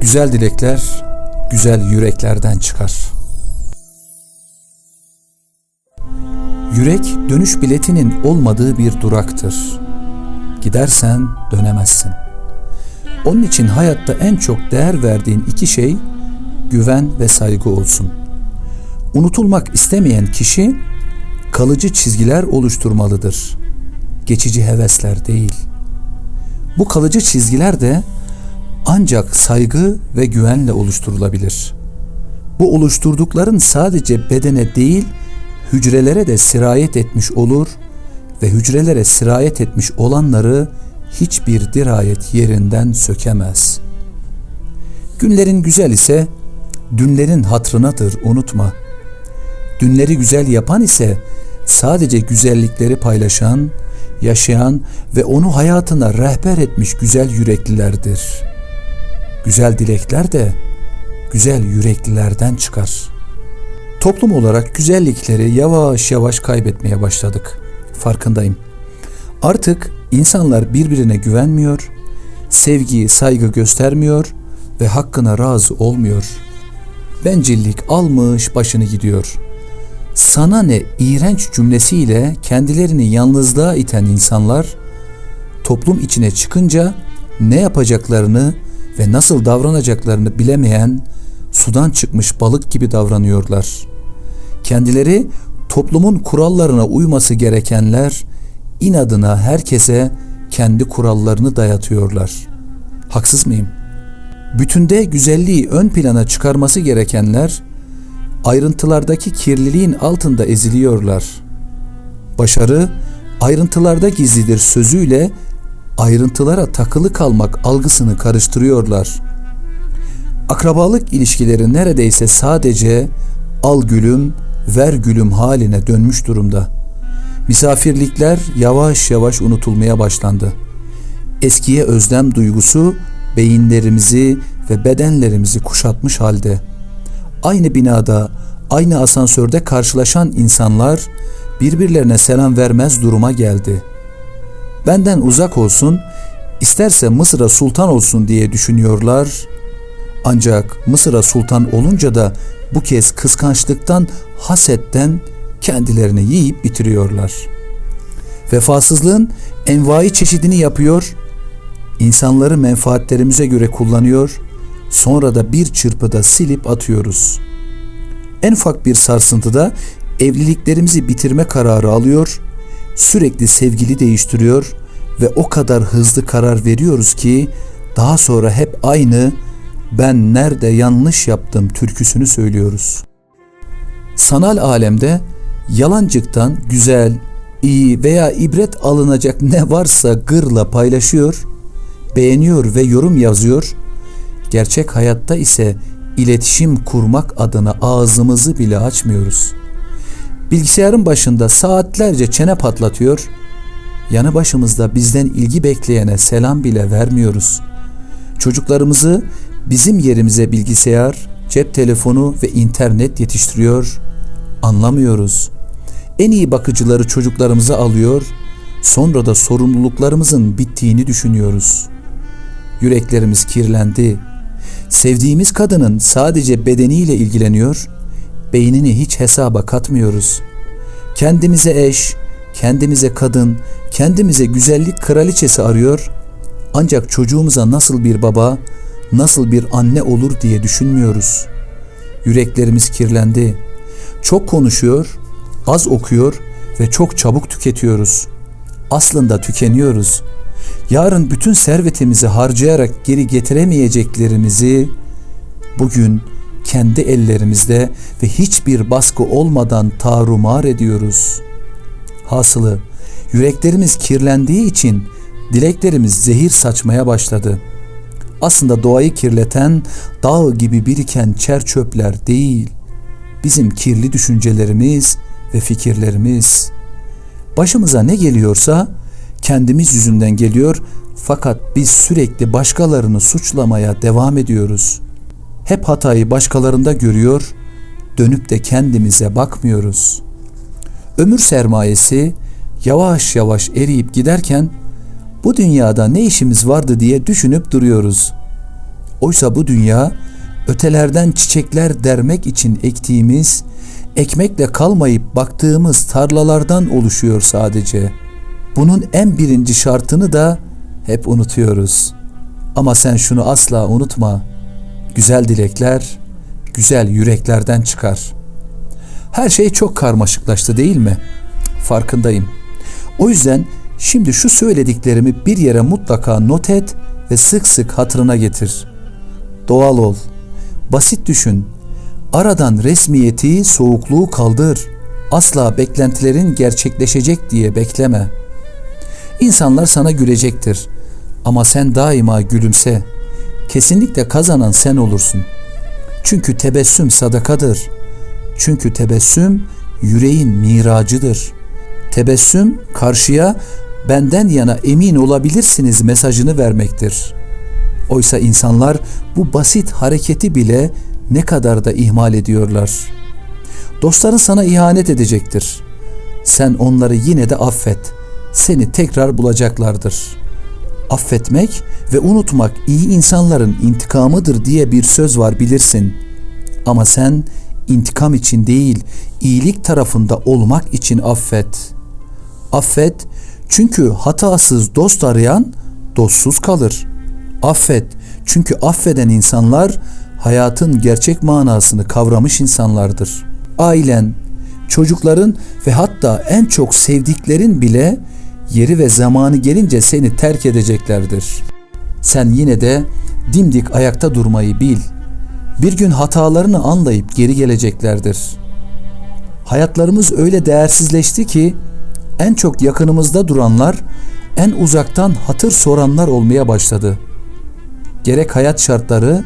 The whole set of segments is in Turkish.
Güzel dilekler güzel yüreklerden çıkar. Yürek dönüş biletinin olmadığı bir duraktır. Gidersen dönemezsin. Onun için hayatta en çok değer verdiğin iki şey güven ve saygı olsun. Unutulmak istemeyen kişi kalıcı çizgiler oluşturmalıdır. Geçici hevesler değil. Bu kalıcı çizgiler de ancak saygı ve güvenle oluşturulabilir. Bu oluşturdukların sadece bedene değil, hücrelere de sirayet etmiş olur ve hücrelere sirayet etmiş olanları hiçbir dirayet yerinden sökemez. Günlerin güzel ise dünlerin hatrınadır unutma. Dünleri güzel yapan ise sadece güzellikleri paylaşan, yaşayan ve onu hayatına rehber etmiş güzel yüreklilerdir.'' Güzel dilekler de güzel yüreklilerden çıkar. Toplum olarak güzellikleri yavaş yavaş kaybetmeye başladık. Farkındayım. Artık insanlar birbirine güvenmiyor, sevgi, saygı göstermiyor ve hakkına razı olmuyor. Bencillik almış başını gidiyor. Sana ne iğrenç cümlesiyle kendilerini yalnızlığa iten insanlar toplum içine çıkınca ne yapacaklarını ve nasıl davranacaklarını bilemeyen sudan çıkmış balık gibi davranıyorlar. Kendileri toplumun kurallarına uyması gerekenler inadına herkese kendi kurallarını dayatıyorlar. Haksız mıyım? Bütünde güzelliği ön plana çıkarması gerekenler ayrıntılardaki kirliliğin altında eziliyorlar. Başarı ayrıntılarda gizlidir sözüyle ayrıntılara takılı kalmak algısını karıştırıyorlar. Akrabalık ilişkileri neredeyse sadece al gülüm, ver gülüm haline dönmüş durumda. Misafirlikler yavaş yavaş unutulmaya başlandı. Eskiye özlem duygusu beyinlerimizi ve bedenlerimizi kuşatmış halde. Aynı binada, aynı asansörde karşılaşan insanlar birbirlerine selam vermez duruma geldi.'' Benden uzak olsun, isterse Mısır'a sultan olsun diye düşünüyorlar. Ancak Mısır'a sultan olunca da bu kez kıskançlıktan, hasetten kendilerini yiyip bitiriyorlar. Vefasızlığın envai çeşidini yapıyor, insanları menfaatlerimize göre kullanıyor, sonra da bir çırpıda silip atıyoruz. En ufak bir sarsıntıda evliliklerimizi bitirme kararı alıyor, sürekli sevgili değiştiriyor ve o kadar hızlı karar veriyoruz ki daha sonra hep aynı ben nerede yanlış yaptım türküsünü söylüyoruz. Sanal alemde yalancıktan güzel, iyi veya ibret alınacak ne varsa gırla paylaşıyor, beğeniyor ve yorum yazıyor. Gerçek hayatta ise iletişim kurmak adına ağzımızı bile açmıyoruz.'' Bilgisayarın başında saatlerce çene patlatıyor, yanı başımızda bizden ilgi bekleyene selam bile vermiyoruz. Çocuklarımızı bizim yerimize bilgisayar, cep telefonu ve internet yetiştiriyor, anlamıyoruz. En iyi bakıcıları çocuklarımıza alıyor, sonra da sorumluluklarımızın bittiğini düşünüyoruz. Yüreklerimiz kirlendi. Sevdiğimiz kadının sadece bedeniyle ilgileniyor, beynini hiç hesaba katmıyoruz. Kendimize eş, kendimize kadın, kendimize güzellik kraliçesi arıyor. Ancak çocuğumuza nasıl bir baba, nasıl bir anne olur diye düşünmüyoruz. Yüreklerimiz kirlendi. Çok konuşuyor, az okuyor ve çok çabuk tüketiyoruz. Aslında tükeniyoruz. Yarın bütün servetimizi harcayarak geri getiremeyeceklerimizi bugün kendi ellerimizde ve hiçbir baskı olmadan tarumar ediyoruz. Hasılı yüreklerimiz kirlendiği için dileklerimiz zehir saçmaya başladı. Aslında doğayı kirleten dağ gibi biriken çer çöpler değil, bizim kirli düşüncelerimiz ve fikirlerimiz. Başımıza ne geliyorsa kendimiz yüzünden geliyor fakat biz sürekli başkalarını suçlamaya devam ediyoruz.'' Hep hatayı başkalarında görüyor, dönüp de kendimize bakmıyoruz. Ömür sermayesi yavaş yavaş eriyip giderken bu dünyada ne işimiz vardı diye düşünüp duruyoruz. Oysa bu dünya ötelerden çiçekler dermek için ektiğimiz, ekmekle kalmayıp baktığımız tarlalardan oluşuyor sadece. Bunun en birinci şartını da hep unutuyoruz. Ama sen şunu asla unutma. Güzel dilekler güzel yüreklerden çıkar. Her şey çok karmaşıklaştı değil mi? Farkındayım. O yüzden şimdi şu söylediklerimi bir yere mutlaka not et ve sık sık hatırına getir. Doğal ol. Basit düşün. Aradan resmiyeti, soğukluğu kaldır. Asla beklentilerin gerçekleşecek diye bekleme. İnsanlar sana gülecektir. Ama sen daima gülümse. Kesinlikle kazanan sen olursun. Çünkü tebessüm sadakadır. Çünkü tebessüm yüreğin miracıdır. Tebessüm karşıya benden yana emin olabilirsiniz mesajını vermektir. Oysa insanlar bu basit hareketi bile ne kadar da ihmal ediyorlar. Dostların sana ihanet edecektir. Sen onları yine de affet. Seni tekrar bulacaklardır.'' Affetmek ve unutmak iyi insanların intikamıdır diye bir söz var bilirsin. Ama sen intikam için değil, iyilik tarafında olmak için affet. Affet çünkü hatasız dost arayan dostsuz kalır. Affet çünkü affeden insanlar hayatın gerçek manasını kavramış insanlardır. Ailen, çocukların ve hatta en çok sevdiklerin bile yeri ve zamanı gelince seni terk edeceklerdir. Sen yine de dimdik ayakta durmayı bil. Bir gün hatalarını anlayıp geri geleceklerdir. Hayatlarımız öyle değersizleşti ki en çok yakınımızda duranlar en uzaktan hatır soranlar olmaya başladı. Gerek hayat şartları,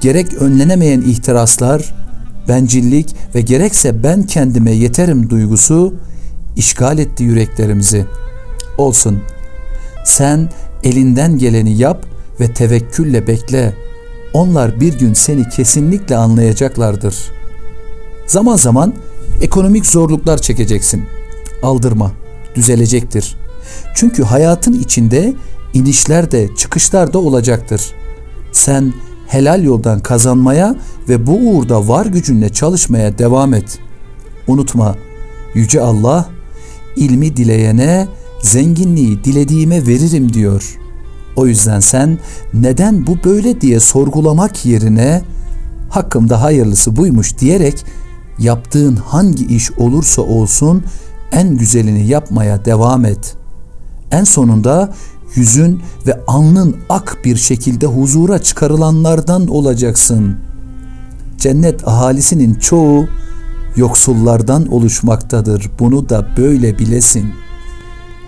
gerek önlenemeyen ihtiraslar, bencillik ve gerekse ben kendime yeterim duygusu işgal etti yüreklerimizi.'' Olsun. Sen elinden geleni yap ve tevekkülle bekle. Onlar bir gün seni kesinlikle anlayacaklardır. Zaman zaman ekonomik zorluklar çekeceksin. Aldırma, düzelecektir. Çünkü hayatın içinde inişler de çıkışlar da olacaktır. Sen helal yoldan kazanmaya ve bu uğurda var gücünle çalışmaya devam et. Unutma, yüce Allah ilmi dileyene zenginliği dilediğime veririm diyor. O yüzden sen neden bu böyle diye sorgulamak yerine hakkımda hayırlısı buymuş diyerek yaptığın hangi iş olursa olsun en güzelini yapmaya devam et. En sonunda yüzün ve alnın ak bir şekilde huzura çıkarılanlardan olacaksın. Cennet ahalisinin çoğu yoksullardan oluşmaktadır. Bunu da böyle bilesin.''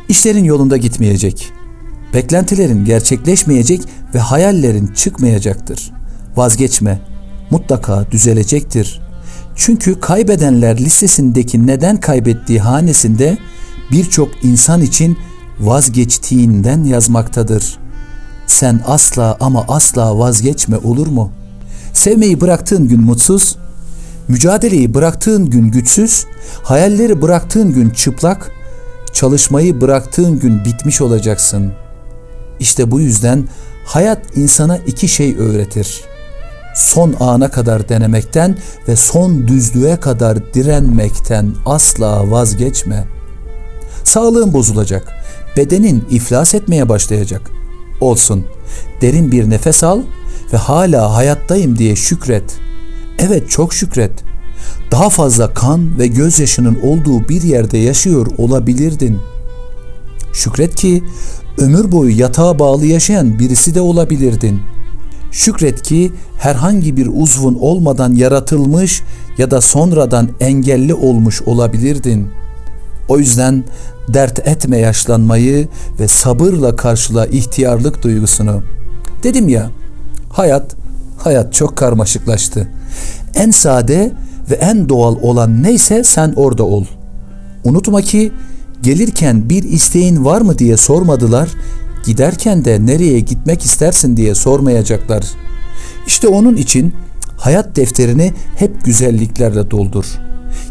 İşlerin yolunda gitmeyecek. Beklentilerin gerçekleşmeyecek ve hayallerin çıkmayacaktır. Vazgeçme. Mutlaka düzelecektir. Çünkü kaybedenler listesindeki neden kaybettiği hanesinde birçok insan için vazgeçtiğinden yazmaktadır. Sen asla ama asla vazgeçme olur mu? Sevmeyi bıraktığın gün mutsuz, mücadeleyi bıraktığın gün güçsüz, hayalleri bıraktığın gün çıplak, çalışmayı bıraktığın gün bitmiş olacaksın. İşte bu yüzden hayat insana iki şey öğretir. Son ana kadar denemekten ve son düzlüğe kadar direnmekten asla vazgeçme. Sağlığın bozulacak. Bedenin iflas etmeye başlayacak. Olsun. Derin bir nefes al ve hala hayattayım diye şükret. Evet çok şükret daha fazla kan ve gözyaşının olduğu bir yerde yaşıyor olabilirdin. Şükret ki ömür boyu yatağa bağlı yaşayan birisi de olabilirdin. Şükret ki herhangi bir uzvun olmadan yaratılmış ya da sonradan engelli olmuş olabilirdin. O yüzden dert etme yaşlanmayı ve sabırla karşıla ihtiyarlık duygusunu. Dedim ya, hayat hayat çok karmaşıklaştı. En sade ve en doğal olan neyse sen orada ol. Unutma ki gelirken bir isteğin var mı diye sormadılar, giderken de nereye gitmek istersin diye sormayacaklar. İşte onun için hayat defterini hep güzelliklerle doldur.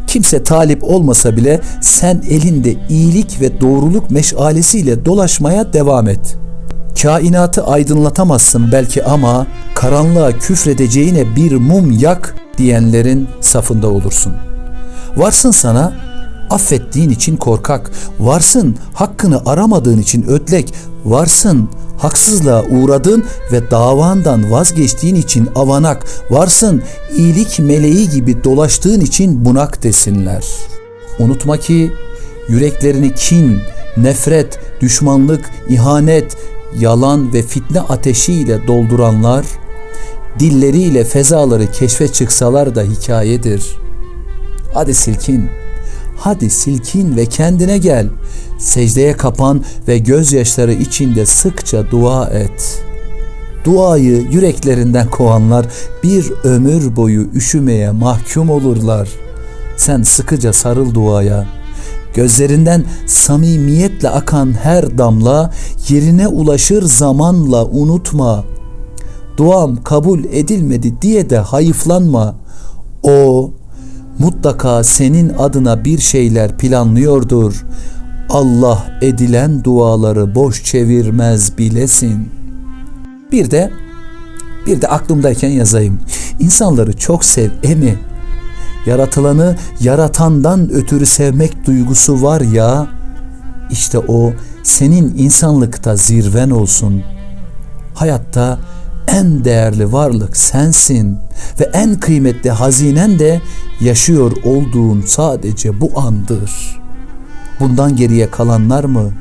Kimse talip olmasa bile sen elinde iyilik ve doğruluk meşalesiyle dolaşmaya devam et. Kainatı aydınlatamazsın belki ama karanlığa küfredeceğine bir mum yak diyenlerin safında olursun. Varsın sana affettiğin için korkak, varsın hakkını aramadığın için ödlek, varsın haksızlığa uğradın ve davandan vazgeçtiğin için avanak, varsın iyilik meleği gibi dolaştığın için bunak desinler. Unutma ki yüreklerini kin, nefret, düşmanlık, ihanet, yalan ve fitne ateşiyle dolduranlar, dilleriyle fezaları keşfe çıksalar da hikayedir. Hadi silkin, hadi silkin ve kendine gel. Secdeye kapan ve gözyaşları içinde sıkça dua et. Duayı yüreklerinden kovanlar bir ömür boyu üşümeye mahkum olurlar. Sen sıkıca sarıl duaya. Gözlerinden samimiyetle akan her damla yerine ulaşır zamanla unutma. Duam kabul edilmedi diye de hayıflanma. O mutlaka senin adına bir şeyler planlıyordur. Allah edilen duaları boş çevirmez bilesin. Bir de bir de aklımdayken yazayım. İnsanları çok sev emi. Yaratılanı yaratandan ötürü sevmek duygusu var ya. İşte o senin insanlıkta zirven olsun. Hayatta en değerli varlık sensin ve en kıymetli hazinen de yaşıyor olduğun sadece bu andır. Bundan geriye kalanlar mı?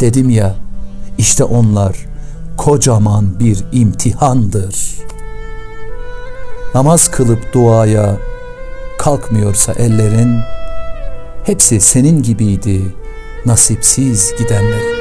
Dedim ya, işte onlar kocaman bir imtihandır. Namaz kılıp duaya kalkmıyorsa ellerin hepsi senin gibiydi nasipsiz gidenlerin.